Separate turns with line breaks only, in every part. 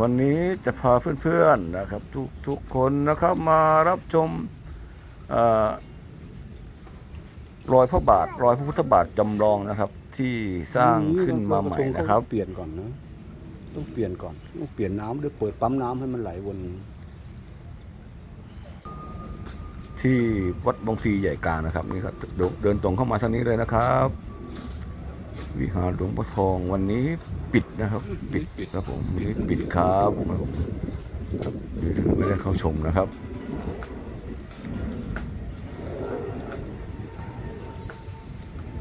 วันนี้จะพาเพื่อนๆนะครับ ทุกทุกคนนะครับมารับชมเอ่อรอยพระบาทรอยพระพุทธบาทจำลองนะครับ ที่สร้างขึ้นมาใหม่นะครับ
เปลี่ยนก่อนนะต้องเปลี่ยนก่อนต้องเปลี่ยนน้ำหรือเปิดปั๊มน้ำให้มันไหลวน
ที่วัดบางพลีใหญ่กลางนะครับนี่ครับเดินเดินตรงเข้ามาทางนี้เลยนะครับ วิหารหลวงพ่อทองวันนี้ปิดนะครับ ปิดครับผมวันนี้ปิดครับผมไม่ได้เข้าชมนะครับ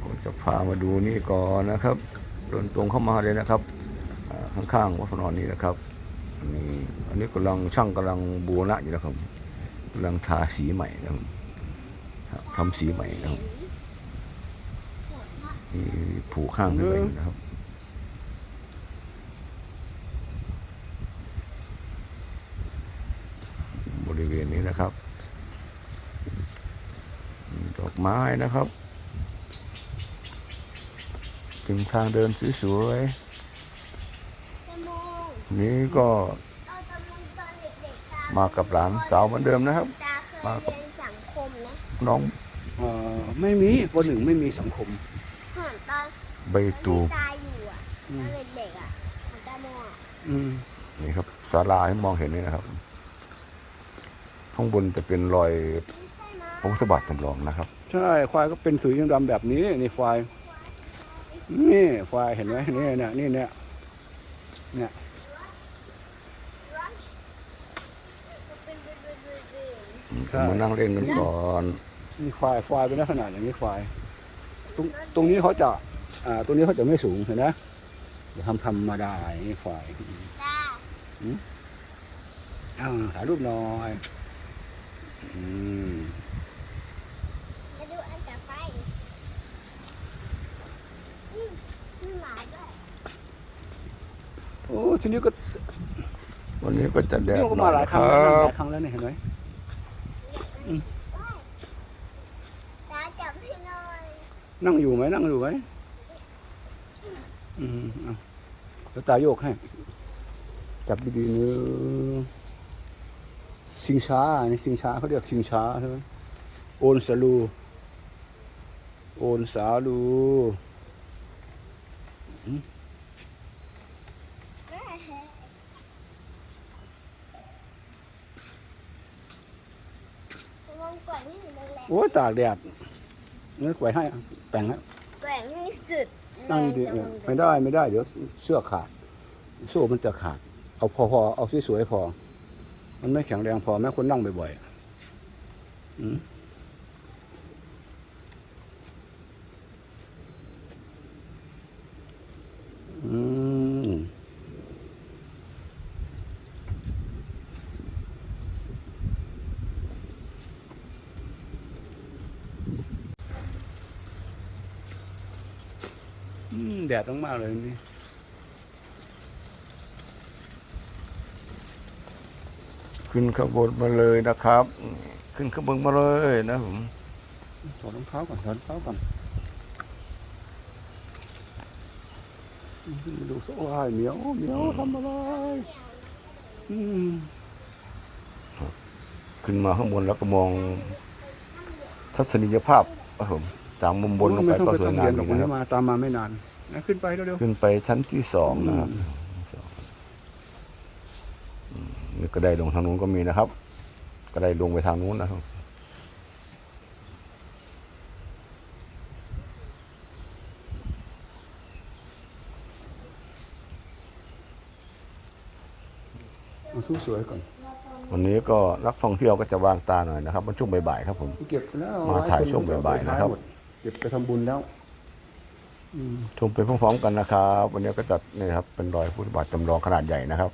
ก็จะพามาดูนี่ก่อนนะครับเดินตรงเข้ามาเลยนะครับอ่าข้างๆวัดพระนอนนี้นะครับอันนี้อันนี้กำลังช่างกำลังบูรณะอยู่นะครับกำลังทาสีใหม่นะครับทำสีใหม่นะครับนี่ ผูกข้างขึ้นไปอยู่นะครับบริเวณนี้นะครับมีดอกไม้นะครับเป็นทางเดินสวยๆนี่ก็
เราตอนตอนเด็กๆตา
มากับหลานสาวเหมือนเดิมนะครับ
ตาเคย
มากับ
เรียนสังคมนะ
น้อง
เอ่อไม่มีปหนึ่งไม่มีสังคม
เหมือนตอน
ใบตู
ตาอยู่อะตอนเด็กๆอะเหมันตาโมอะ
อืม
นี่ครับศาลาให้มองเห็นนี่นะครับ ข้างบนจะเป็นรอยพระพุทธบาทจำลองนะครับ
ใช่ควายก็เป็นสีดำๆแบบนี้นี่ควายนี่ควายเห็นไหมนี่เนี่ยนี่เนี่ยเนี่ย
เป็นเบื่อๆ
ใช่
มานั่งเล่นกันก่อน
นี่ควายควายเป็นลักษณะอย่างนี้ควาย ตรงตรงนี้เขาจะ อ่าตรงนี้เขาจะไม่สูงเห็นไหมจะทำธรรมดาอย่างนี้ควาย
ๆตา
อ้าวถ่ายรูปหน่อยอืม
มาดูอันต่อไปอืมมีหมาด้วย
โอ้ทีนี้ก็
วันนี้ก็จะแดด
นี่ก็
หน่
มา
อย
หลาย
นะ
ค
ค
รั้ง
รั
แล้วนะห
บ
ลายครั้งแล้วเนี่ยเห็นไหม
ตาจับให้หน่อย
นั่งอยู่ไหมนั่งอยู่ไหม อืมเอาเดี๋ยวตาโยกให้ จับดีๆเนื้อชิงช้านี่ชิงช้าเขาเรียกชิงช้าใช่ไหมโอนสาลูโอนสาลู
มองก่อนที่หนูแรง
โอ้ยตากแดดเนื้อไว้ให้อะแป่งให้
ๆแกว่งให้สุด
นั่งดีๆไม่ได้ไม่ได้เดี๋ยวเสื้อขาดโซ่มันจะขาด เอาพอพอเอาสวยๆพอ มันไม่แข็งแรงพอแม้คนนั่งบ่อยๆอืมอืม แดดต้องมากเลยนี่
ขึ้นขบวนมาเลยนะครับ ขึ้นขบวนมาเลยนะผม
ถอดรองเท้าก่อนถอดรองเท้าก่อนอืมดูสิโอ้ยเหมียวเหมียวทำอะไรอืม
ขึ้นมาข้างบนแล้วก็มอง ทัศนียภาพครับผมจากมุมบนลงไป
ม่ต้อ
ก็
ไป
สวย
ทำ
งา
เรี
ม
นหรอก
ดี
วัน
นะค
นี้
รับ
มาตามมาไม่นาน นะขึ้นไปเร็ว
ขึ้นไปชั้นที่สองนะครับอืมนี่ก็ได้ลงทางนู้นก็มีนะครับ ก็ได้ลงไปทางนู้นนะครับ
ๆเอาสู้สวยก่อน
วันนี้ก็นักท่องเที่ยวก็จะวางตาหน่อยนะครับมันช่วงบ่ายๆครับผม
เก็บไปแล้ว
มาถ่ายช่วงบ่ายๆนะครับ
เก็บไปทำบุญแล้วอืม
ชมไปพร้อมๆกันนะครับ วันนี้ก็จัดนี่ครับ เป็นรอยพุทธบาทจำลองขนาดใหญ่นะครับ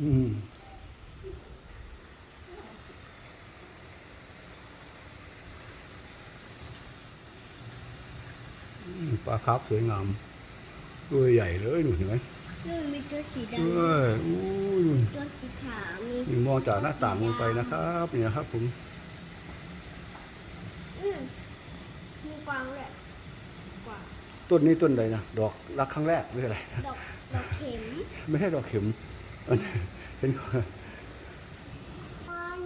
อืม ปลาคาร์ฟสวยงามตัวใหญ่เลยหนูเห็นไหม
นู่นมีตัวสีด
เอ้ยอู้ยำ
ตัวสีขาวมี
นี่มองจากหน้าต่างลงไปนะครับนี่นะครับผม
อืมมีกวางด้วยกวาง
ต้นนี้ต้นอะไรนะดอกรักครั้งแรกหรืออะไร
ดอกดอกเข็ม
ไม่ใช่ดอกเข็มมันเป็น
อ๋อ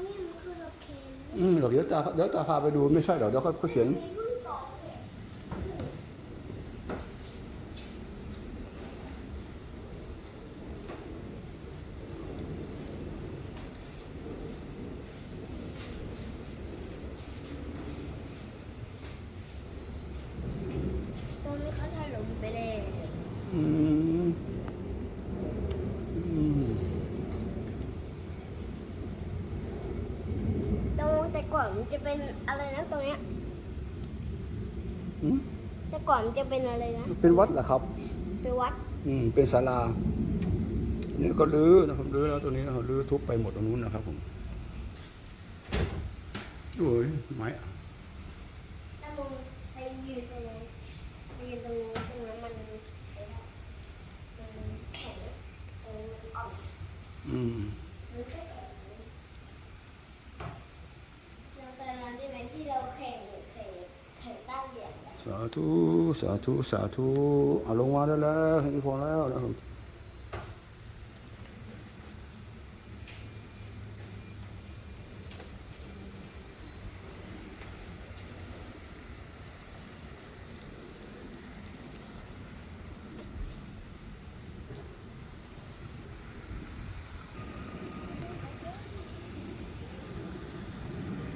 นี่มันคือดอกเข็ม
อืมเดี๋ยวตาเดี๋ยวตาพาไปดูไม่ใช่เดี๋ยวเดี๋ยวเขาเขียน
มีรุ่นสองเนี่ยตรงนี้เขาถล่มไปเลย
อืมอืม
ตรงแต่ ก่อนมันจะเป็นอะไรนะตรงเนี้ย
อืม
แต่ก่อนมันจะเป็นอะไรนะ
เป็นวัดเหรอครับ
เป็นวัด
อืม เป็นศาลาเนี่ยก็รื้อนะครับรื้อแล้วตัวนี้นะครับรื้อทุบไปหมดตรงนู้นนะครับผมโอ้ยไม้อะ
ถ้ามึงไปยืนตรงนั้นไปยืนตรงนู้นตรงนั้นมันมันแข็งตรงนั้นมันอ่อน
อืม
มันแข็งเราตอนนั้นได้ไหมที่เราแข่งแข่งแข่งตั้งเหรียญอะ
สาธุ สาธุ สาธุ เอาลงมาได้แล้วเห็นพอแล้วนะครับ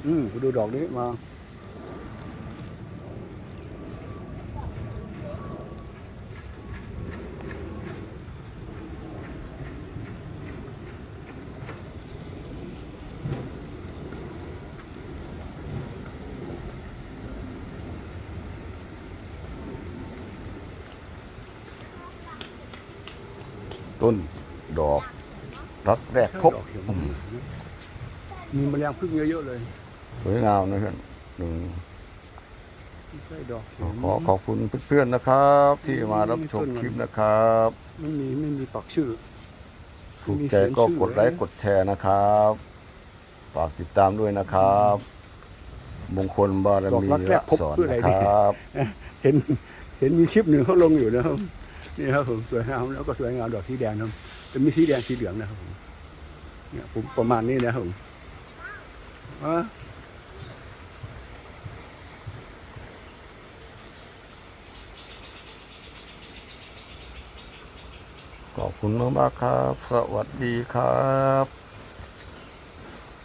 อืมไปดูดอกนี้มา
ต้นดอกรักแรกพบ
ดอกเขียวมีแมลงพึ่งเยอะๆเลย
สวยงามนะเพื่อนหนึ่ง
ไม่ใช่ดอกเขียว
ขอขอบคุณเพื่อนๆนะครับ ที่มารับชมคลิปนะครับ
ไม่มีไม่มีปักชื่อ
ถูกใจก็กดไลค์กดแชร์นะครับฝากติดตามด้วยนะครับ มงคลบารมี
ดอกรักแร
ละ
กพบ
สอน
เพื่ออะไร
นะค
ดี
รับ
เห็นเห็นมีคลิปหนึ่งเขาลงอยู่นะครับ นี่ครับผมสวยงามแล้วก็สวยงามดอกสีแดงครับจะมีสีแดงสีเหลืองนะครับผมเนี่ยผมประมาณนี้นะครับผมอะ
ขอบคุณมากๆครับ สวัสดีครับ